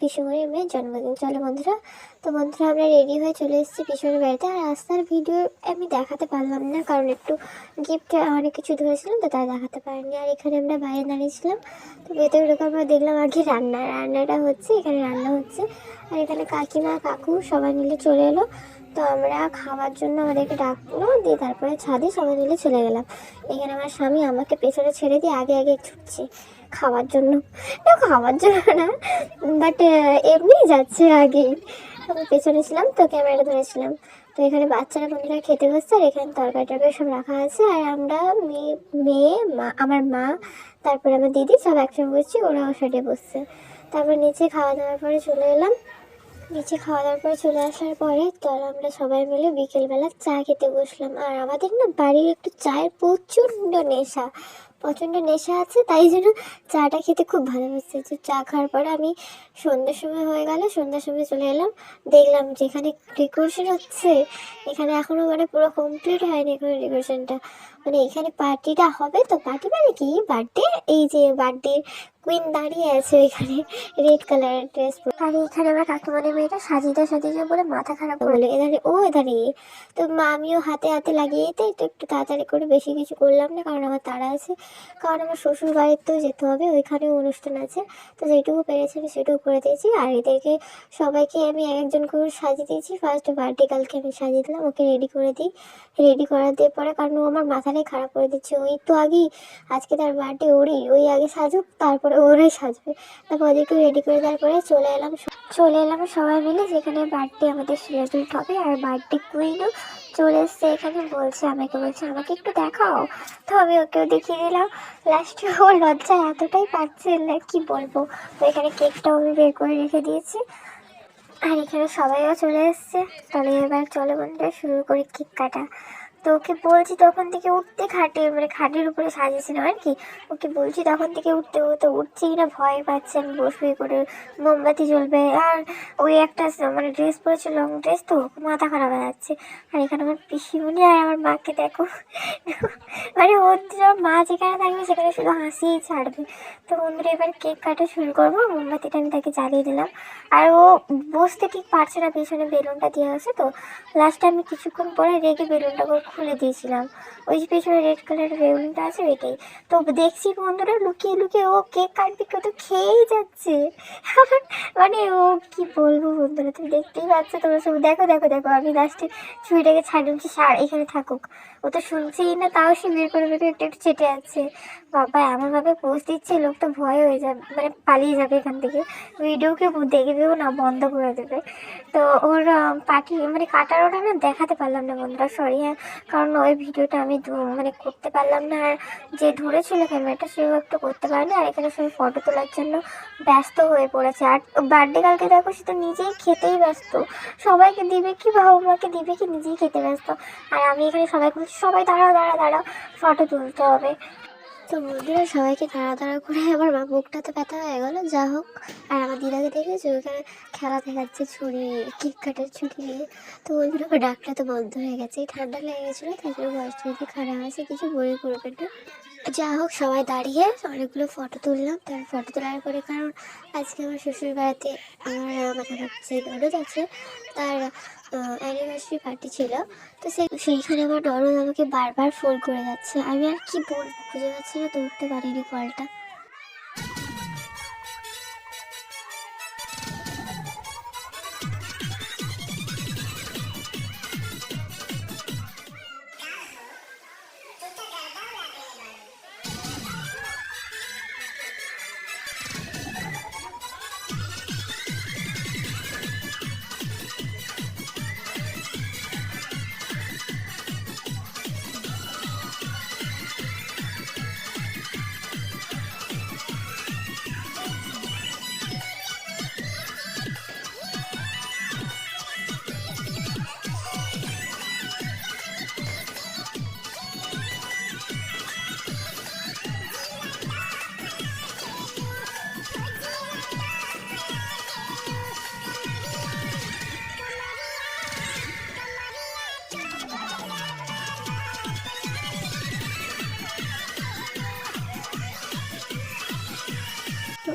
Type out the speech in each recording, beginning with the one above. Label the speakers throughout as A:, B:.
A: পিসুমণির মেয়ের জন্মদিন। চলো বন্ধুরা, তো বন্ধুরা, আমরা রেডি হয়ে চলে এসেছি পিসুমণির বাড়িতে। আর রাস্তার ভিডিও আমি দেখাতে পারলাম না, কারণ একটু গিফট অনেক কিছু ধরেছিলাম, তো তাই দেখাতে পারিনি। আর এখানে আমরা বাইরে দাঁড়িয়েছিলাম, তো ভেতরে ঢোকার পর দেখলাম আর কি রান্না। রান্নাটা হচ্ছে, এখানে রান্না হচ্ছে। আর এখানে কাকিমা, কাকু সবাই মিলে চলে এলো। তো আমরা খাওয়ার জন্য আমাদেরকে ডাকলো, দিয়ে তারপরে ছাদে সবাই মিলে চলে গেলাম। এখানে আমার স্বামী আমাকে পেছনে ছেড়ে দিয়ে আগে আগে ছুটছে খাওয়ার জন্য। না, খাওয়ার জন্য না বাট এমনি যাচ্ছে আগে। আমি পেছনে ছিলাম, তো ক্যামেরাটা ধরেছিলাম। তো এখানে বাচ্চারা, বন্ধুরা খেতে বসছে, আর এখানে তরকারি টরকারি সব রাখা আছে। আর আমরা, মেয়ে মেয়ে, মা, আমার মা, তারপরে আমার দিদি সব একসঙ্গে বসছি ওরা ও সাইডে বসছে তারপর নিচে খাওয়া দাওয়ার পরে চলে এলাম। নিচে খাওয়া দাওয়ার পরে চলে আসার পরে তাহলে আমরা সবাই মিলে বিকেলবেলা চা খেতে বসলাম। আর আমাদের না বাড়ির একটু চায়ের প্রচণ্ড নেশা। প্রচণ্ড নেশা আছে তাই জন্য চাটা খেতে খুব ভালোবাসছে তো চা খাওয়ার পরে আমি সন্ধ্যের সময় হয়ে গেল সন্ধ্যার সময় চলে এলাম। দেখলাম যে এখানে ডেকোরেশন হচ্ছে এখানে এখনও মানে পুরো কমপ্লিট হয়নি এখানে ডেকোরেশনটা মানে এখানে পার্টিটা হবে তো পার্টি মানে কি? বার্থডে এই যে বার্থডে কুইন দাঁড়িয়ে আছে এখানে রেড কালারের ড্রেস আর এখানে আমার কাকিমানের মেয়েটা সাজিয়ে সাজিয়ে বলে মাথা খারাপ করল এধারে ও এধারে তো মা আমিও হাতে হাতে লাগিয়ে দিতে একটু একটু তাড়াতাড়ি করে বেশি কিছু করলাম না কারণ আমার তাড়া আছে। কারণ আমার শ্বশুর বাড়িতেও যেতে হবে, ওইখানেও অনুষ্ঠান আছে। তো যেটুকু পেরেছি আমি সেটুকু করে দিয়েছি। আর এদেরকে সবাইকে আমি এক একজন করে সাজিয়ে দিয়েছি। ফার্স্ট বার্থডে কালকে আমি সাজিয়ে দিলাম, ওকে রেডি করে দিই। রেডি করা দিয়ে পরে কারণ ও আমার মাথাটাই খারাপ করে দিচ্ছে। ওই তো আগেই, আজকে তার বার্থডে ওরই, ওই আগে সাজুক, তারপরে ওরাই সাজবে। তারপর ওদেরকে রেডি করে দেওয়ার পরে চলে এলাম চলে এলাম সবাই মিলে, যেখানে বার্থডে আমাদের সেলিব্রেট হবে। আর বার্থডে কুইনও চলে এসছে, এখানে বলছে আমাকে বলছে, আমাকে একটু দেখাও। তো আমি ওকেও দেখিয়ে দিলাম। লাস্টে ও লজ্জায় এতটাই পাচ্ছে না, কি বলব? তো এখানে কেকটাও আমি বের করে রেখে দিয়েছি। আর এখানে সবাইও চলে এসছে। তাহলে এবার চলো বন্ধুরা, শুরু করি কেক কাটা। তো ওকে বলছি তখন থেকে উঠতে খাটে মানে খাটের উপরে সাজিয়েছিলাম আর কি। ওকে বলছি তখন থেকে উঠতে, ও তো উঠছেই না, ভয় পাচ্ছে, আমি বসবে করে, মোমবাতি জ্বলবে। আর ওই একটা মানে ড্রেস পরেছে লং ড্রেস তো, মাথা খারাপ হয়ে যাচ্ছে। আর এখানে আমার পিসিমণি আর আমার মাকে দেখো। মানে ওর মা যেখানে থাকবে, সেখানে শুধু হাসিই ছাড়বে। তো বন্ধুরা, এবার কেক কাটা শুরু করব, মোমবাতিটা আমি তাকে জ্বালিয়ে দিলাম। আর ও বসতে ঠিক পারছে না, পেছনে বেলুনটা দেওয়া আছে তো। লাস্টে আমি কিছুক্ষণ পরে রেগে বেলুনটাকে খুলে দিয়েছিলাম। ওই যে পেছনে রেড কালারের বেলুনটা আছে ওইটাই। তো দেখছি বন্ধুরা, লুকিয়ে লুকিয়ে ও কেক কাটবে কেউ তো খেয়েই যাচ্ছে। মানে ও কি বলব বন্ধুরা, তুমি দেখতেই পাচ্ছ তোমরা সব। দেখো দেখো দেখো, আমি লাস্টে ছুরিটাকে দিচ্ছি সার, এখানে থাকুক। ও তো শুনছেই না, তাও সে বের করে, বের একটু একটু চেটে যাচ্ছে বাবা, এমনভাবে পোস্ট দিচ্ছে লোকটা ভয় হয়ে যাবে মানে পালিয়ে যাবে এখান থেকে। ভিডিওকে দেখবেও না, বন্ধ করে দেবে। তো ওর পাটি মানে কাটার ওটা না দেখাতে পারলাম না বন্ধুরা সরি হ্যাঁ। কারণ ওই ভিডিওটা আমি মানে করতে পারলাম না। আর যে ধরেছিল ক্যামেরাটা, সেও একটু করতে পারেনি। আর এখানে সবাই ফটো তোলার জন্য ব্যস্ত হয়ে পড়েছে। আর বার্থডে কালকে দেখো, সে তো নিজেই খেতেই ব্যস্ত। সবাইকে দিবে কি বাবা মাকে দিবে কি, নিজেই খেতে ব্যস্ত। আর আমি এখানে সবাই সবাই দাঁড়াও দাঁড়াও দাঁড়াও ফটো তুলতে হবে। তো বন্ধুরা সবাইকে তাড়া তাড়া করে আমার মা মুখটা তো ব্যথা হয়ে গেল। যা হোক, আর আমার দিদাকে দেখেছি? ওখানে খেলা দেখাচ্ছে ছুরি, কেক কাটের ছুরি নিয়ে। তো ওইগুলো আমার ডাকটা তো বন্ধ হয়ে গেছে। ঠান্ডা লেগে গেছিল, তাই জন্য বয়সটা যদি খারাপ আছে কিছু বই করবেন না। যা হোক, সবাই দাঁড়িয়ে অনেকগুলো ফটো তুললাম। তার ফটো তোলার পরে, কারণ আজকে আমার শ্বশুর বাড়িতে আমার মানে হচ্ছে আছে, তার অ্যানিভার্সারি পার্টি ছিল। তো সেই, সেইখানে আমার ননদ আমাকে বারবার ফোন করে যাচ্ছে। আমি আর কি বলব খুঁজে পাচ্ছি না তুলতে পারিনি কলটা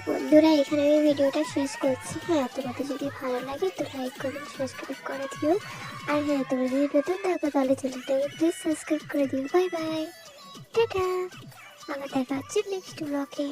A: বন্ধুরা, এখানে আমি ভিডিওটা শেষ করছি। হ্যাঁ তোমাদের যদি ভালো লাগে তো লাইক কমেন্ট সাবস্ক্রাইব করে দিও। আর হ্যাঁ তোমরা যদি নতুন থাকো তাহলে চ্যানেলটাকে প্লিজ সাবস্ক্রাইব করে দিও। Bye bye tata. আবার দেখা হচ্ছে নেক্সট ব্লগে